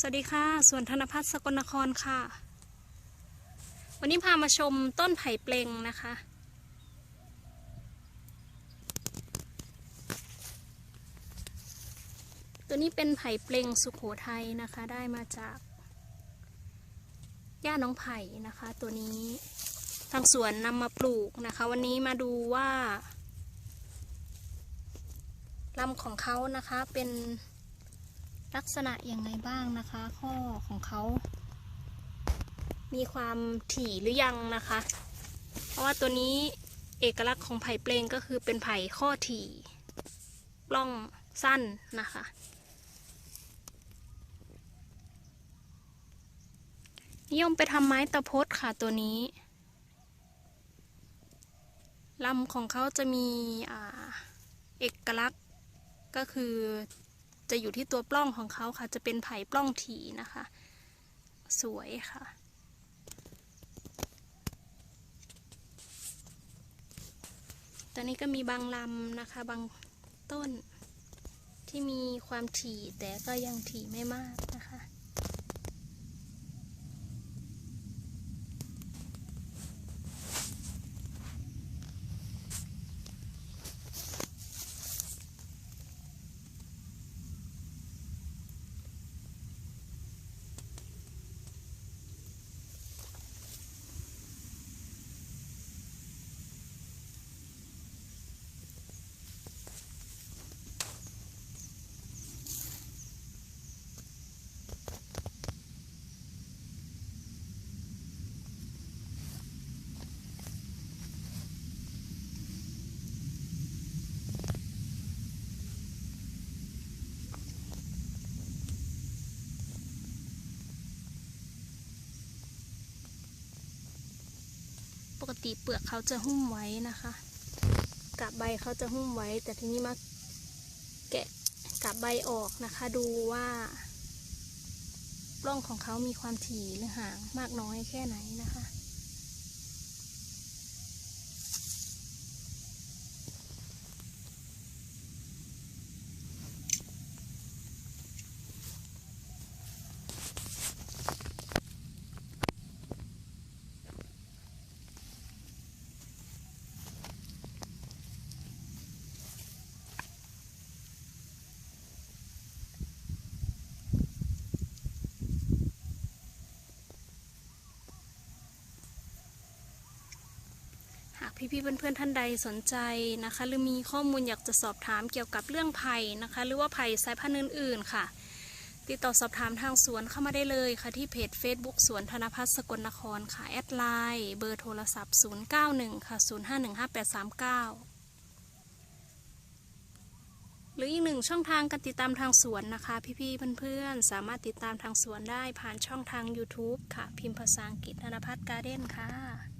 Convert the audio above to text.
สวัสดีค่ะ สวนธนพัฒน์สกลนครค่ะ วันนี้พามาชมต้นไผ่เปลงนะคะ ตัวนี้เป็นไผ่เปลงสุขโขทัยนะคะ ได้มาจากย่าน้องไผ่นะคะ ตัวนี้ทางสวนนำมาปลูกนะคะ วันนี้มาดูว่าลำของเขานะคะเป็น ลักษณะยังไงบ้างนะคะ ข้อของเขา มีความถี่หรือยังนะคะ เพราะว่าตัวนี้เอกลักษณ์ของไผ่เปลงก็คือเป็นไผ่ข้อถี่ล้องสั้นนะคะ นิยมไปทำไม้ตะพดค่ะตัวนี้ลำของเขาจะมีอ่าเอกลักษณ์ก็คือ จะอยู่ที่ตัวปล้องของเขาค่ะ จะเป็นไผ่ปล้องถีนะคะ สวยค่ะ ตอนนี้ก็มีบางลำนะคะ บางต้นที่มีความถี่แต่ก็ยังถี่ไม่มากนะคะ กติเปลือกเขาจะหุ้มไว้นะคะกับใบเขาจะหุ้มไว้ แต่ทีนี้มาแกะกับใบออกนะคะ ดูว่าร่องของเขามีความถี่หรือห่างมากน้อยแค่ไหนนะคะ พี่ๆเพื่อนๆท่านใดสนใจนะคะ หรือมีข้อมูลอยากจะสอบถามเกี่ยวกับเรื่องไผ่นะคะ หรือว่าไผ่สายพันธุ์อื่นๆค่ะ ติดต่อสอบถามทางสวนเข้ามาได้เลยค่ะที่เพจ Facebook สวนธนพัฒน์สกลนครค่ะแอดไลน์เบอร์โทรศัพท์ 091 ค่ะ 0515839หรืออีกหนึ่งช่องทางการติดตามทางสวนนะคะ พี่ๆเพื่อนๆ สามารถติดตามทางสวนได้ผ่านช่องทาง YouTube ค่ะ พิมพ์ภาษาอังกฤษธนพัฒน์การ์เด้นค่ะ